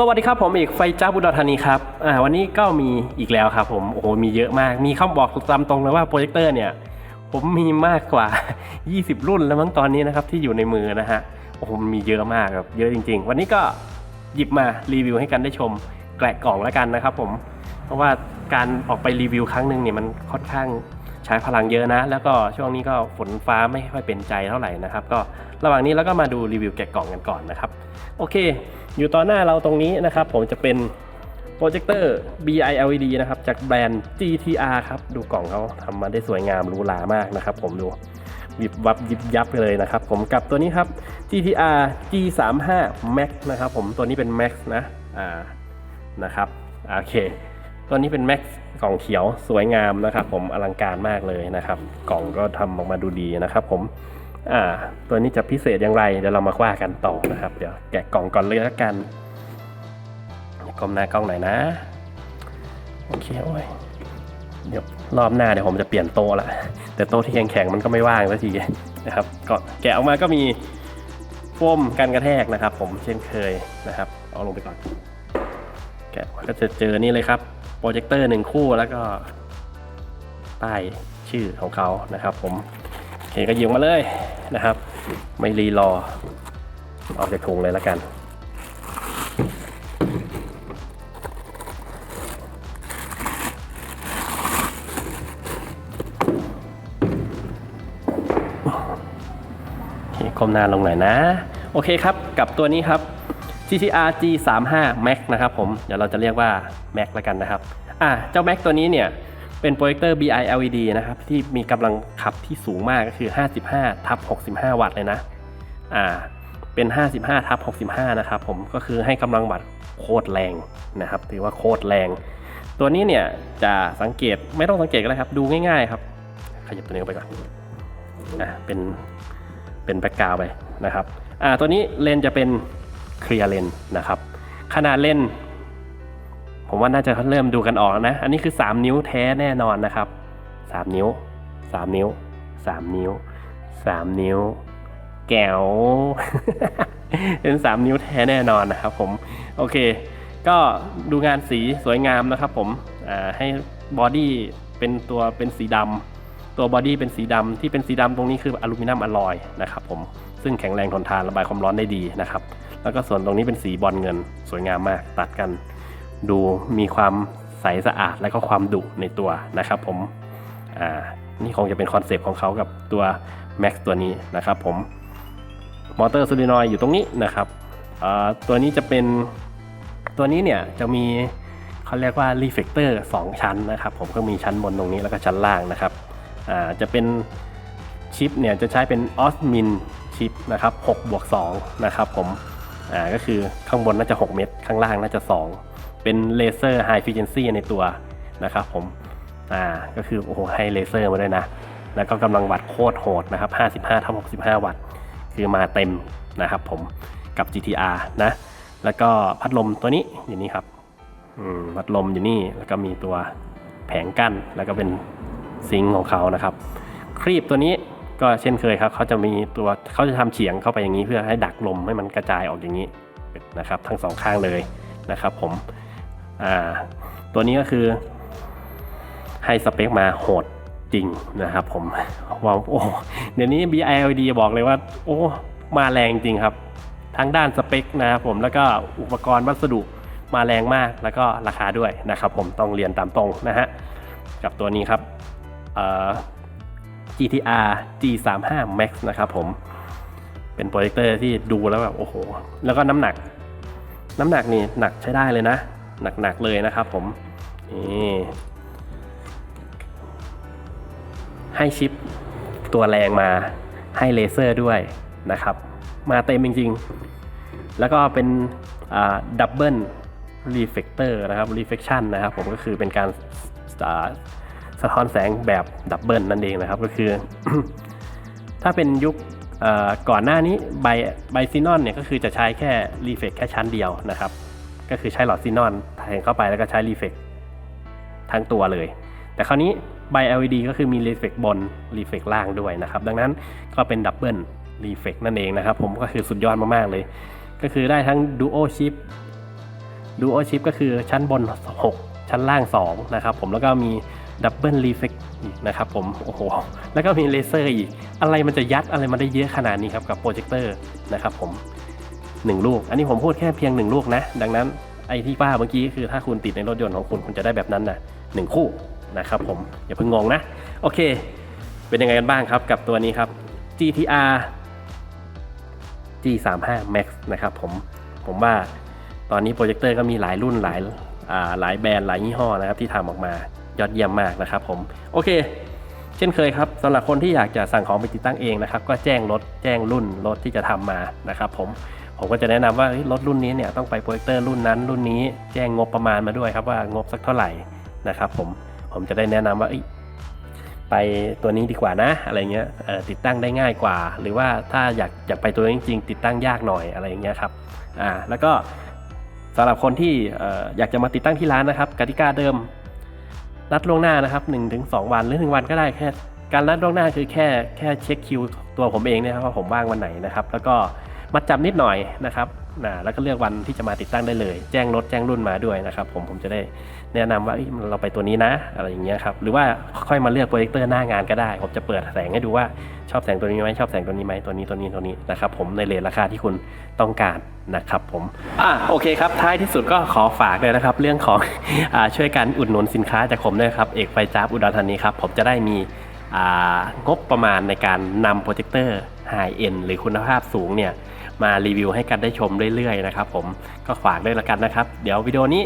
สวัสดีครับผมเอกไฟจ้าบุดรธานีครับอ่าวันนี้ก็มีอีกแล้วครับผมโอ้โหมีเยอะมาก มีคำบอกตามตรงเลยว่าโปรเจคเตอร์เนี่ยผมมีมากกว่า 20 รุ่นแล้วมั้งตอนนี้นะครับที่อยู่ในมือนะฮะโอ้โหมีเยอะมากครับเยอะจริง ๆ วันนี้ก็หยิบมารีวิวให้กันได้ชมแกะกล่องแล้วกันนะครับผมเพราะว่าการออกไปรีวิวครั้งหนึ่งเนี่ยมันค่อนข้างใช้พลังเยอะนะ แล้วก็ช่วงนี้ก็ฝนฟ้าไม่ค่อยเป็นใจเท่าไหร่นะครับ ก็ระหว่างนี้เราก็มาดูรีวิวแกะกล่องกันก่อนนะครับ โอเค อยู่ต่อหน้าเราตรงนี้นะครับผมจะเป็นโปรเจคเตอร์ BILED นะครับ จากแบรนด์ GTR ครับ ดูกล่องเขาทำมาได้สวยงามหรูหรามากนะครับผมดูวิบวับยิบยับไปเลยนะครับผมกับตัวนี้ครับ GTR G35 Max นะครับผมตัวนี้เป็น Max นะอ่านะครับโอเค ตัวนี้เป็น Max กล่องเขียวสวยงามนะครับผมอลังการมากเลยนะครับ กล่องก็ทำออกมาดูดีนะครับผม อ่าตัวนี้จะพิเศษอย่างไร เดี๋ยวเรามาว่ากันต่อนะครับ เดี๋ยวแกะกล่องก่อนเลยแล้วกันกลมหน้ากล้องหน่อยนะ โอเคโอ้ยเดี๋ยวรอบหน้าเดี๋ยวผมจะเปลี่ยนโต๊ะละแต่โต๊ะที่แข็งๆมันก็ไม่ว่างสักทีนะครับ ก็แกะออกมาก็มีโฟมกันกระแทกนะครับ ผมเช่นเคยนะครับ เอาลงไปก่อน แกะก็จะเจอนี่เลยครับโปรเจคเตอร์หนึ่งคู่แล้วก็ป้ายชื่อของเขานะครับ ผมโอเคก็ยิบมาเลย นะครับ ไม่รีรอออกจากถุงเลยแล้วกัน คมหน้าลงหน่อยนะ โอเคครับ กับตัวนี้ครับ GTR G35 Max นะครับผม เดี๋ยวเราจะเรียกว่า Max แล้วกันนะครับ อ่าเจ้า Max ตัวนี้เนี่ย เป็นโปรเจคเตอร์ BILED นะครับที่มีกำลังขับที่สูงมากก็คือ 55ทับ65 วัตต์เลยนะอ่าเป็น 55ทับ65 นะครับผมก็คือให้กำลังวัตต์โคตรแรงนะครับถือว่าโคตรแรง ตัวนี้เนี่ยจะสังเกตไม่ต้องสังเกตก็ได้ครับ ดูง่ายๆครับ ขยับตัวนี้ไปก่อนอ่าเป็นเป็นแบ็กกราวไปนะครับอ่าตัวนี้เลนจะเป็นเคลียร์เลนนะครับขนาดเลน ผมว่าน่าจะเริ่มดูกันออกแล้วนะ อันนี้คือ 3 นิ้วแท้แน่นอนนะครับ 3 นิ้ว 3 นิ้ว 3 นิ้ว 3 นิ้ว แก้ว เป็น 3 นิ้วแท้แน่นอนนะครับผม โอเค ก็ดูงานสีสวยงามนะครับผมให้บอดี้เป็นตัวเป็นสีดำ ตัวบอดี้เป็นสีดำที่เป็นสีดำตรงนี้คืออลูมิเนียมอลลอยนะครับผม ซึ่งแข็งแรงทนทานระบายความร้อนได้ดีนะครับ แล้วก็ส่วนตรงนี้เป็นสีบอลเงิน สวยงามมากตัดกัน ดูมีความใสสะอาดและก็ความดุในตัวนะครับผมอ่านี่คงจะเป็นคอนเซปต์ของเขากับตัว Max ตัวนี้นะครับผมมอเตอร์ซูรินอยอยู่ตรงนี้นะครับตัวนี้จะเป็นตัวนี้เนี่ยจะมีเขาเรียกว่ารีเฟกเตอร์2ชั้นนะครับ ผมก็มีชั้นบนตรงนี้แล้วก็ชั้นล่างนะครับจะเป็นชิปเนี่ยจะใช้เป็นออสมินชิปนะครับ6บวก2นะครับผมก็คือข้างบนน่าจะ 6 เม็ดข้างล่างน่าจะ 2 เป็นเลเซอร์ไฮฟิเ e นซีในตัวนะครับผมอ่าก็คือโอ้โหให้เลเซอร์มาด้วยนะ แล้วก็กำลังวัตต์โคตรโหดนะครับ 55ทับ65 วัตต์ คือมาเต็มนะครับผมกับ GTR นะ แล้วก็พัดลมตัวนี้อยู่นี่ครับอืมพัดลมอยู่นี่แล้วก็มีตัวแผงกั้นแล้วก็เป็นซิงค์ของเขานะครับ ครีบตัวนี้ก็เช่นเคยครับเขาจะมีตัวเขาจะทำเฉียงเข้าไปอย่างนี้เพื่อให้ดักลมให้มันกระจายออกอย่างนี้นะครับ ทั้งสองข้างเลยนะครับ ผม อ่าตัวนี้ก็คือให้สเปคมาโหดจริงนะครับผมว่าโอ้เดี๋ยวนี้ BILD บอกเลยว่า โอ้มาแรงจริงครับ ทั้งด้านสเปคนะครับผมแล้วก็อุปกรณ์วัสดุมาแรงมากแล้วก็ราคาด้วยนะครับผมต้องเรียนตามตรงนะฮะกับตัวนี้ครับ GTR G35 Max นะครับผมเป็นโปรเจคเตอร์ที่ดูแล้วแบบโอ้โห แล้วก็น้ำหนัก น้ำหนักนี่หนักใช้ได้เลยนะ หนักๆเลยนะครับผมนี่ให้ชิปตัวแรงมาให้เลเซอร์ด้วยนะครับ มาเต็มจริงๆ แล้วก็เป็นดับเบิลรีเฟกเตอร์นะครับรีเฟกชันนะครับผมก็คือเป็นการสะท้อนแสงแบบดับเบิลนั่นเองนะครับก็คือ ถ้าเป็นยุคก่อนหน้านี้ไบไบซีนอนเนี่ยก็คือจะใช้แค่รีเฟกแค่ชั้นเดียวนะครับ ก็คือใช้หลอดซีนอนแทงเข้าไปแล้วก็ใช้รีเฟกทั้งตัวเลย แต่คราวนี้ไบ LED ก็คือมีรีเฟกบนรีเฟกล่างด้วยนะครับ ดังนั้นก็เป็นดับเบิลรีเฟกนั่นเองนะครับ ผมก็คือสุดยอดมาก ๆ เลย ก็คือได้ทั้ง Duo Chip Duo Chip ก็คือชั้นบน 6 ชั้นล่าง 2 นะครับผมแล้วก็มี Double Reflect อีกนะครับผมโอ้โหแล้วก็มีเลเซอร์อีก อะไรมันจะยัดอะไรมันได้เยอะขนาดนี้ครับกับโปรเจคเตอร์นะครับผม 1 ลูก อันนี้ผมพูดแค่เพียง 1 ลูกนะ ดังนั้นไอ้ที่ป้าเมื่อกี้คือถ้าคุณติดในรถยนต์ของคุณคุณจะได้แบบนั้นนะหนึ่งคู่นะครับผมอย่าเพิ่งงงนะ โอเค เป็นยังไงกันบ้างครับกับตัวนี้ครับ GTR G35 Max นะครับผมผมว่าตอนนี้โปรเจคเตอร์ก็มีหลายรุ่นหลายหลายแบรนด์หลายยี่ห้อนะครับที่ทำออกมายอดเยี่ยมมากนะครับผมโอเค เช่นเคยครับสำหรับคนที่อยากจะสั่งของไปติดตั้งเองนะครับ ก็แจ้งรถแจ้งรุ่นรถที่จะทำมานะครับผม ผมก็จะแนะนำว่ารถรุ่นนี้เนี่ยต้องไปโปรเจคเตอร์รุ่นนั้นรุ่นนี้แจ้งงบประมาณมาด้วยครับว่างบสักเท่าไหร่นะครับ ผมผมจะได้แนะนำว่าไปตัวนี้ดีกว่านะ อะไรเงี้ยติดตั้งได้ง่ายกว่า หรือว่าถ้าอยากอยากไปตัวนี้จริงๆติดตั้งยากหน่อยอะไรเงี้ยครับอ่าแล้วก็สำหรับคนที่อยากจะมาติดตั้งที่ร้านนะครับกติกาเดิมนัดล่วงหน้านะครับ1ถึง2วันหรือ 1 วันก็ได้แค่การนัดล่วงหน้าคือแค่แค่เช็คคิวตัวผมเองเนะครับว่าผมว่างวันไหนนะครับ แล้วก็ มัดจำนิดหน่อยนะครับนะแล้วก็เลือกวันที่จะมาติดตั้งได้เลย แจ้งรถแจ้งรุ่นมาด้วยนะครับผมผมจะได้แนะนำว่าเราไปตัวนี้นะ อะไรอย่างเงี้ยครับหรือว่าค่อยมาเลือกโปรเจคเตอร์หน้างานก็ได้ ผมจะเปิดแสงให้ดูว่าชอบแสงตัวนี้ไหมชอบแสงตัวนี้ไหมตัวนี้ตัวนี้ตัวนี้นะครับผมในเลทราคาที่คุณต้องการนะครับผมอ่าโอเคครับท้ายที่สุดก็ขอฝากเลยนะครับ เรื่องของอ่าช่วยกันอุดหนุนสินค้าจากผมด้วยครับเอกไฟจ้าบอุดรธานีครับผมจะได้มีอ่างบประมาณในการนำโปรเจคเตอร์ไฮเอ็นหรือคุณภาพสูงเนี่ย มารีวิวให้กันได้ชมเรื่อยๆนะครับผมก็ฝากด้วยละกันนะครับ เดี๋ยววิดีโอนี้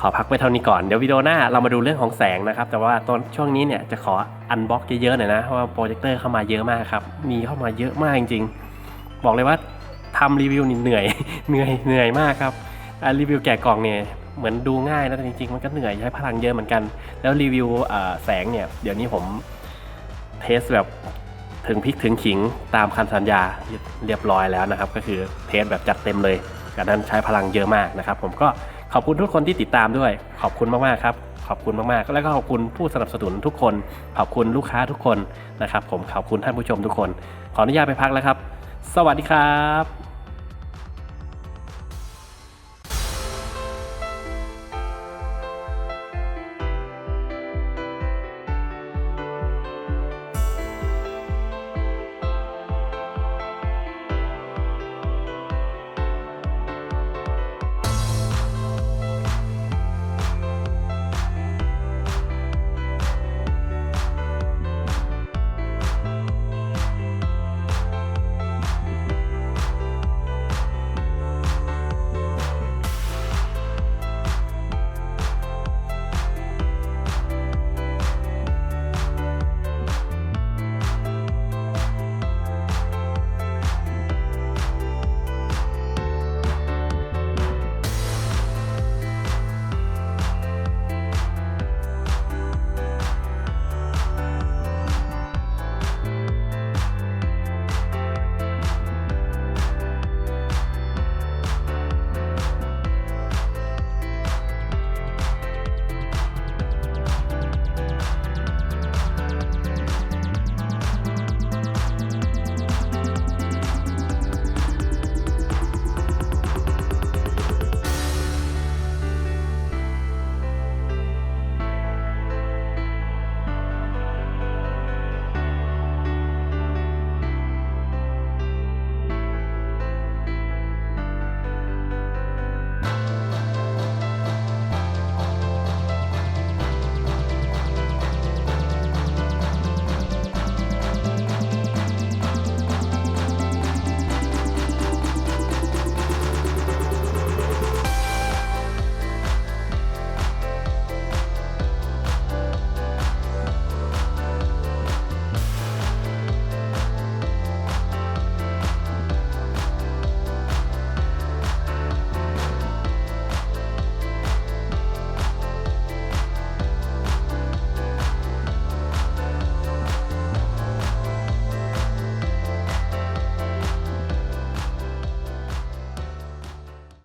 ขอพักไว้เท่านี้ก่อน เดี๋ยววิดีโอหน้าเรามาดูเรื่องของแสงนะครับ แต่ว่าตอนช่วงนี้เนี่ยจะขออันบ็อกเยอะๆหน่อยนะเพราะว่าโปรเจคเตอร์เข้ามาเยอะมากครับ มีเข้ามาเยอะมากจริงๆ บอกเลยว่าทำรีวิวนี่เหนื่อยเหนื่อยเหนื่อยมากครับรีวิวแกะกล่องเนี่ยเหมือนดูง่ายนะแต่จริงๆ มันก็เหนื่อยใช้พลังเยอะเหมือนกัน แล้วรีวิวแสงเนี่ยเดี๋ยวนี้ผมเทสแบบ ถึงพริกถึงขิงตามคำสัญญาเรียบร้อยแล้วนะครับ ก็คือเทสแบบจัดเต็มเลยการนั้นใช้พลังเยอะมากนะครับ ผมก็ขอบคุณทุกคนที่ติดตามด้วย ขอบคุณมากๆครับ ขอบคุณมากๆ แล้วก็ขอบคุณผู้สนับสนุนทุกคน ขอบคุณลูกค้าทุกคนนะครับ ผมขอบคุณท่านผู้ชมทุกคน ขออนุญาตไปพักแล้วครับ สวัสดีครับ